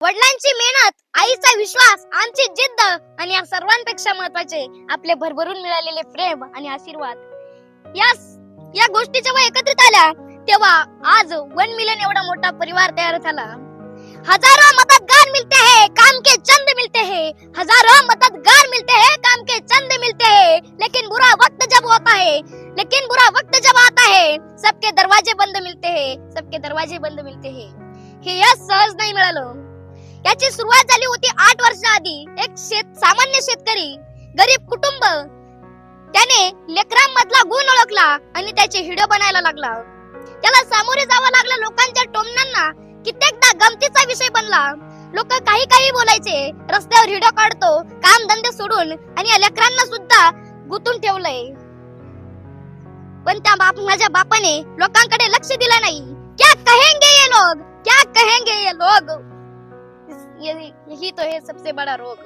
वडिलांची मेहनत आईचा विश्वास आमची जिद्द आणि या सर्वांपेक्षा महत्त्वाचे आपले भरभरून मिळालेले प्रेम आणि आशीर्वाद. या या गोष्टी जेव्हा एकत्रित आल्या तेव्हा आज वन मिलियन एवढा मोठा परिवार तयार झाला. हजारो मददगार मिलते हैं काम के चंद मिलते हैं. हजारो मददगार मिलते हैं काम के चंद मिलते हैं. लेकिन बुरा वक्त जब होता है लेकिन बुरा वक्त जब आता है सबके दरवाजे बंद मिलते हैं सबके दरवाजे बंद मिलते हैं. हे यश सहज नाही मिळालं. याची सुरुवात झाली होती आठ वर्षा आधी. एक शेत सामान्य शेतकरी गरीब कुटुंब. त्याने लेकरांमधला गुण ओळखला आणि त्याचे व्हिडिओ बनायला लागला. त्याला सामोरे जावं लागलं लोकांच्या टोमण्यांना. कित्येकदा गमतीचा विषय बनला. लोक काही काही बोलायचे रस्त्यावर व्हिडिओ काढतो काम धंदे सोडून आणि या लेकरांना सुद्धा गुंतून ठेवलंय. पण त्या बाप माझ्या बापाने लोकांकडे लक्ष दिलं नाही. क्या कहेंगे ये लोग ही तो हे सबसे बड़ा रोग.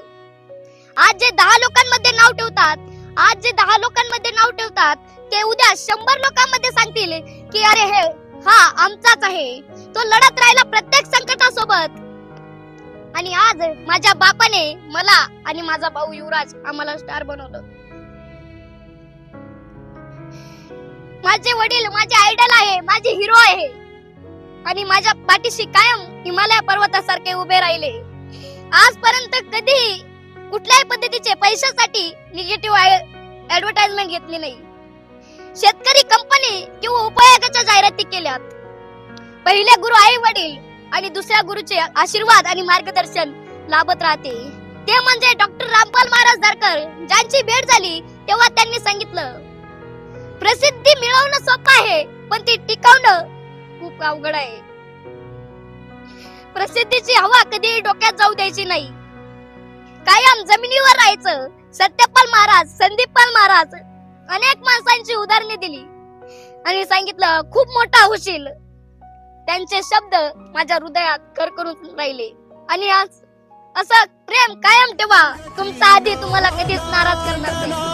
आज जे दहा लोकांमध्ये नाव ठेवतात आज जे दहा लोकांमध्ये नाव ठेवतात ते उद्या शंभर लोकांमध्ये सांगतील की अरे हे हा आमचाच आहे. तो लढत राहिला प्रत्येक संकटासोबत. आणि आज माझ्या बापाने मला आणि माझा भाऊ युवराज आम्हाला स्टार बनवलं. माझे वडील माझे आयडल आहे माझे हिरो आहे. आणि माझ्या पाठीशी कायम हिमालय पर्वतासारखे उभे राहिले. आजपर्यंत कधीही कुठल्याही पद्धतीचे पैशासाठी निगेटिव्ह ऍडव्हर्टाइजमेंट घेतली नाही. शेतकरी कंपनी किंवा उपयोगाच्या जाहिराती केल्यात. पहिले गुरु आई वडील आणि दुसऱ्या गुरुचे आशीर्वाद आणि मार्गदर्शन लाभत राहते. ते म्हणजे डॉक्टर रामपाल महाराज दारकर ज्यांची भेट झाली तेव्हा त्यांनी सांगितलं प्रसिद्धी मिळवणं सोपं आहे पण ती टिकवणं खूप अवघड आहे. प्रसिद्धीची हवा कधी डोक्यात जाऊ द्यायची नाही. कायम जमिनीवर राहायचं. सत्यपाल महाराज संदीपपाल महाराज अनेक माणसांची उदाहरणे दिली. आणि सांगितलं खूप मोठा होशील. त्यांचे शब्द माझ्या हृदयात करकरून राहिले. आणि आज असं प्रेम कायम ठेवा. तुमचा आधी तुम्हाला कधीच नाराज करणार नाही.